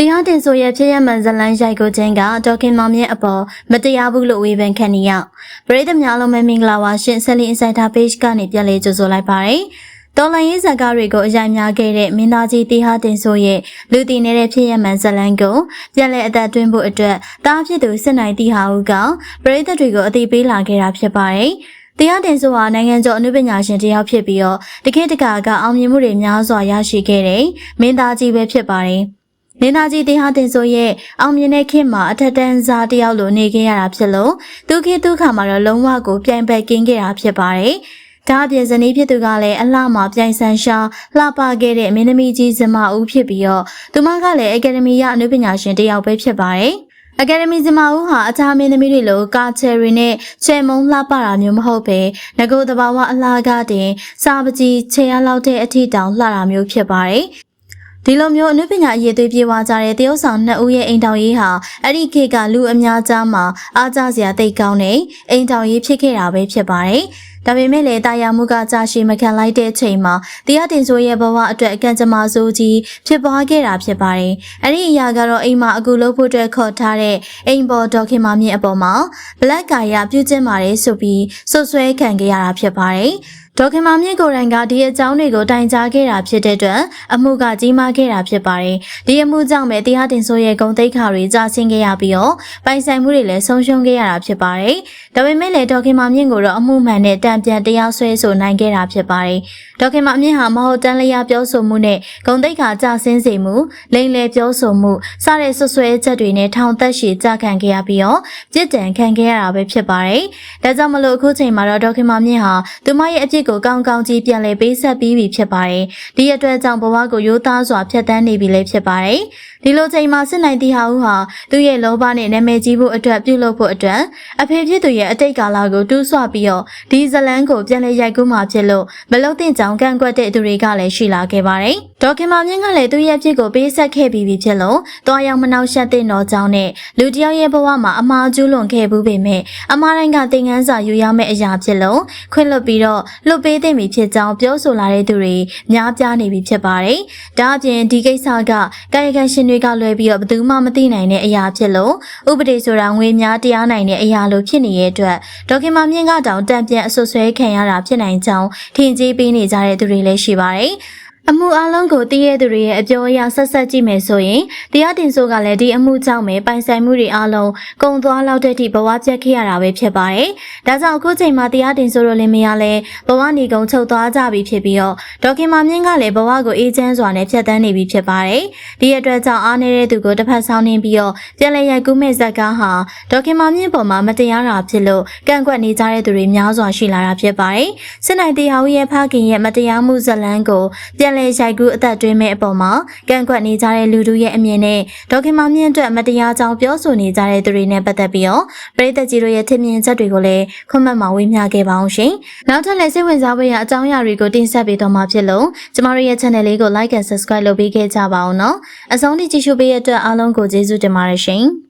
တရားတင်ဆိုရဲ့ဖြစ်ရမှန်ဇလန်းရိုက်ကိုချင်းကဒေါခင်မောင်မြင့်အပေါ်မတရားဘူးလို့ဝေဖန်ခံနေရပရိသတ်များလုံးပဲမင်္ဂလာပါရှင်ဆက်လီအင်ဆိုင်တာ page ကနေပြန်လေးကြိုဆိုလိုက်ပါတယ်တော်လိုင်းရေးဇာတ်ကားတွေကိုအကြိုင်များခဲ့တဲ့မင်းသားကြီးတရားတင်ဆိုရဲ့လူတည်နေတဲ့ဖြစ်ရမှန်ဇလန်းကိုပြန်လဲအသက်သွင်းဖို့အတွက်တားဖြစ်သူစစ်နိုင်တီဟာဦးကပရိသတ်တွေကိုအသိပေးလာခဲ့တာဖြစ်ပါတယ်တရားတင်ဆိုဟာနိုင်ငံကျော်အနုပညာရှင်တစ်ယောက်ဖြစ်ပြီးတော့တခေတ်တကာကအောင်မြင်မှုတွေများစွာရရှိခဲ့တဲ့မင်းသားကြီးပဲဖြစ်ပါတယ်။ မင်းသားကြီးတင်ဟာတင်ဆိုရဲ့အောင်မြင်တဲ့ခေတ်မှာအထက်တန်းစားတစ်ယောက်လိုနေခဲ့ရတာဖြစ်လို့သူခေတ်သူခါမှာတော့လုံးဝကိုပြိုင်ပတ်ကင်းခဲ့တာဖြစ်ပါတယ်။ဒါအပြင်ဇနီးဖြစ်သူကလည်းအလှမှာပြိုင်ဆန်ရှာလှပခဲ့တဲ့မင်းသမီးကြီးဇမဦးဖြစ်ပြီးတော့သူမကလည်းအကယ်ဒမီရအနုပညာရှင်တစ်ယောက်ပဲဖြစ်ပါတယ်။အကယ်ဒမီဇမာဦးဟာအခြားမင်းသမီးတွေလိုကာချယ်ရီနဲ့ချယ်မုံလှပတာမျိုးမဟုတ်ပဲငကိုတဘာဝအလားကားတင်စာပကြီးချေရလောက်တဲ့အထီတောင်လှတာမျိုးဖြစ်ပါတယ်။ ဒီလိုမျိုးအနုပညာအရေးသွေးပြေဝကြတဲ့တရုတ်ဆောင်နှစ်ဦးရဲ့အိမ်တောင်ရေးဟာအဲ့ဒီခေတ်ကလူအများကြားမှာအားကြစရာတိတ်ကောင်းတဲ့အိမ်တောင်ရေးဖြစ်ခဲ့တာပဲဖြစ်ပါတယ်။ဒါပေမဲ့လည်းတာယာမှုကကြာရှည်မခံလိုက်တဲ့ချိန်မှာတရားတင်ဆိုရဲ့ဘဝအတွက်အကန့်ကြမ္မာဆိုးကြီးဖြစ်ပွားခဲ့တာဖြစ်ပါတယ်။အဲ့ဒီအရာကတော့အိမ်မှာအခုလုပ်ဖို့အတွက်ခေါ်ထားတဲ့အိမ်ပေါ်ဒေါခင်မာမြင့်အပေါ်မှာ black guy ရပြုကျင့်ပါတယ်ဆိုပြီးဆွဆွဲခံခဲ့ရတာဖြစ်ပါတယ်။ ဒေါခင်မာမြင့်ကိုယ်တိုင်ကဒီအကြောင်းတွေကိုတိုင်ကြားခဲ့တာဖြစ်တဲ့အတွက်အမှုကကြီးမားခဲ့တာဖြစ်ပါတယ်။ဒီအမှုကြောင့်ပဲတရားတင်ဆိုရဲ့ဂုံတိတ်ခါတွေကြာဆင်းခဲ့ရပြီးတော့ပိုင်ဆိုင်မှုတွေလည်းဆုံးရှုံးခဲ့ရတာဖြစ်ပါတယ်။ဒါပေမဲ့လည်းဒေါခင်မာမြင့်ကိုတော့အမှုမှန်နဲ့တံပြန်တရားစွဲဆိုနိုင်ခဲ့တာဖြစ်ပါတယ်။ဒေါခင်မာမြင့်ဟာမဟုတ်တန်းလျာပြောဆိုမှုနဲ့ဂုံတိတ်ခါကြာဆင်းစေမှုလိမ်လည်ပြောဆိုမှုစတဲ့ဆွဆွဲချက်တွေနဲ့ထောင်သက်ရှည်ကြာခံခဲ့ရပြီးတော့ပြစ်ဒဏ်ခံခဲ့ရတာပဲဖြစ်ပါတယ်။ဒါကြောင့်မလို့အခုချိန်မှာတော့ဒေါခင်မာမြင့်ဟာသူမရဲ့အပြစ်ကိုကောင်းကောင်းကြီးပြန်လည်ပေးဆက်ပြီးပြီဖြစ်ပါတယ်။ဒီအတွက်ကြောင့်ဘဝကိုရိုးသားစွာဖျက်ဆီးနေပြီလည်းဖြစ်ပါတယ်။ဒီလိုချိန်မှာစစ်နိုင်တီဟာဦးဟာသူ့ရဲ့လောဘနဲ့နာမည်ကြီးဖို့အတွက်ပြုလုပ်ဖို့အတွက်အဖေဖြစ်သူရဲ့အတိတ်ကာလကိုတူးဆွပြီးတော့ဒီဇလန်းကိုပြန်လည်ရိုက်ကူးမှဖြစ်လို့မလုတ်တဲ့ကြောင်ကန့်ကွက်တဲ့သူတွေကလည်းရှိလာခဲ့ပါတယ်။ဒေါခင်မာမြင့်ကလည်းသူ့ရဲ့ဖြစ်ကိုပေးဆက်ခဲ့ပြီးပြီဖြစ်လို့တွားရောက်မနှောက်ယှက်တဲ့တော်ကြောင့်နဲ့လူတစ်ယောက်ရဲ့ဘဝမှာအမှားကျူးလွန်ခဲ့ဘူးပေမဲ့အမားတိုင်းကသင်ခန်းစာယူရမယ့်အရာဖြစ်လို့ခွင့်လွတ်ပြီးတော့လွတ်ပေးသင့်ပြီဖြစ်ကြောင်းပြောဆိုလာတဲ့သူတွေများပြားနေပြီဖြစ်ပါတယ်။ဒါအပြင်ဒီကိစ္စကကာယကံရှင်တွေကလွဲပြီးတော့ဘယ်သူမှမသိနိုင်တဲ့အရာဖြစ်လို့ဥပဒေဆိုတာငွေများတရားနိုင်တဲ့အရာလိုဖြစ်နေတဲ့အတွက်ဒေါခင်မာမြင့်ကတောင်တံပြန်အဆွဆွဲခံရတာဖြစ်နိုင်ကြောင်းထင်ကြီးပေးနေကြတဲ့သူတွေလည်းရှိပါတယ်။ အမှုအလုံးကိုတည်ရသူတွေရဲ့အပြောအရဆက်ဆက်ကြည့်မယ်ဆိုရင်တရားတင်ဆိုကလည်းဒီအမှုကြောင့်ပဲပိုင်ဆိုင်မှုတွေအလုံးကုံသွားလောက်တဲ့အထိဘဝပြတ်ခဲ့ရတာပဲဖြစ်ပါတယ်။ဒါကြောင့်အခုချိန်မှာတရားတင်ဆိုလို့လည်းမရလဲဘဝနေကုံချုပ်သွားကြပြီဖြစ်ပြီးတော့ဒေါခင်မာမြင့်ကလည်းဘဝကိုအေးချမ်းစွာနဲ့ဖြတ်တန်းနေပြီဖြစ်ပါတယ်။ဒီအတွက်ကြောင့်အားနေတဲ့သူကိုတစ်ဖက်ဆောင်နေပြီးတော့ပြန်လည်ရိုက်ကူးမဲ့ဇက်ကားဟာဒေါခင်မာမြင့်ပေါ်မှာမတရားတာဖြစ်လို့ကန့်ကွက်နေကြတဲ့သူတွေများစွာရှိလာတာဖြစ်ပါတယ်။စစ်နိုင်တရားဦးရဲ့ဖခင်ရဲ့မတရားမှုဇက်လန်းကိုပြန်လည်ရိုက်ကူးအသက်တွင်းမဲ့အပေါ်မှာကန့်ကွက်နေကြတဲ့လူတို့ရဲ့အမြင်နဲ့ဒေါခင်မာမြင့်အတွက်မတရားကြောင်ပြောဆိုနေကြတဲ့သူတွေနဲ့ပတ်သက်ပြီးတော့ပရိသတ်ကြီးတို့ရဲ့ထင်မြင်ချက်တွေကိုလည်းခွင့်မှတ်မှာဝေမျှခဲ့ပါအောင်ရှင်။နောက်ထပ်လည်းစိတ်ဝင်စားဖွယ်ရာအကြောင်းအရာတွေကိုတင်ဆက်ပေးတော့မှာဖြစ်လို့ကျမတို့ရဲ့ channel လေးကို like and subscribe လုပ်ပေးခဲ့ကြပါအောင်နော်။အဆုံးထိကြည့်ရှုပေးတဲ့အတွက်အားလုံးကိုကျေးဇူးတင်ပါတယ်ရှင်။